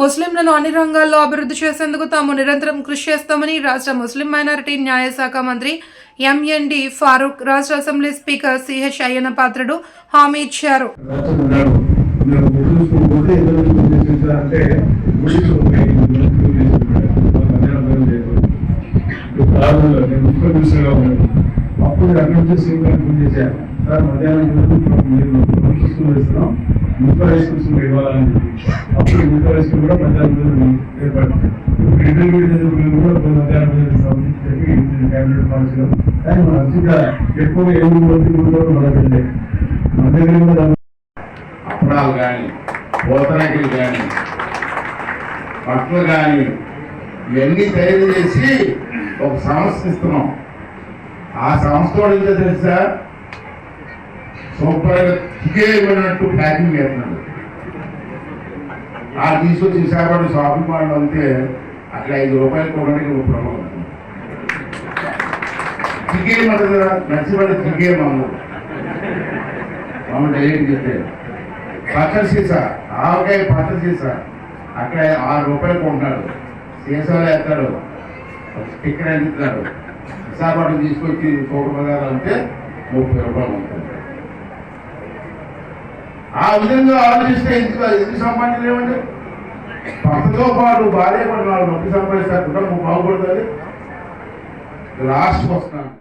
ముస్లింలను అన్ని రంగాల్లో అభివృద్ధి చేసేందుకు తాము నిరంతరం కృషి చేస్తామని రాష్ట్ర ముస్లిం మైనారిటీ న్యాయ శాఖ మంత్రి ఎంఎన్డి ఫారూక్ రాష్ట్ర assembly speaker CH Ayyanna Patrudu హామీ ఇచ్చారు. అప్పుడు అక్కడి నుంచి సీఎం గారికి ఫోన్ సార్ మధ్యాహ్నం మీరు స్కూల్ ఇస్తున్నాం మున్సిపల్ హై స్కూల్స్ ఇవ్వాలని అప్పుడు మున్సిపల్ హై స్కూల్ కూడా మధ్యాహ్నం చదువు ఇప్పుడు ఇంటర్మీడియట్ చదువుకుని కూడా ఇప్పుడు మధ్యాహ్నం చదువు చెప్పి క్యాబినెట్ పాలసీలో కానీ మన అర్జుగా ఎక్కువగా ఎనిమిది మంది ముందు మనకంటే మన దగ్గర కూడా అప్పడాలు కానీ పూతరేకులు కానీ బట్టలు కానీ ఇవన్నీ తయారు చేసి ఒక సంస్థ ఇస్తున్నాం. ఆ సంస్థ వాడు తెలుసా? సూపర్గా చికేయబడినట్టు ప్యాకింగ్ చేస్తున్నాడు. ఆ తీసుకొచ్చి విశాఖపట్నం షాపింగ్ మాల్ అంతే అక్కడ ఐదు రూపాయలు కొనడానికి ఒక ప్రమాదం. చికేయమంటుంది కదా నచ్చిపడి చికేయమన్నారు మమ్మల్ని డైరెక్ట్ చెప్పారు పచ్చడి సీసా ఆవకాయ పచ్చడి సీసా అక్కడ ఆరు రూపాయలు కొంటాడు సీసాలో ఎత్తాడు స్టిక్కర్ అందిస్తాడు విశాఖపట్నం తీసుకొచ్చి కోట పదాలు అంటే ముప్పై రూపాయలు ఉంటాడు విధంగా ఆలోచిస్తే ఎందుకు ఎందుకు సంపాదించలేమండి భర్తతో పాటు భార్య పడిన వాళ్ళు నొప్పి సంపాదిస్తారు. కుటుంబం బాగుపడుతుంది. లాస్ట్ వస్తున్నాను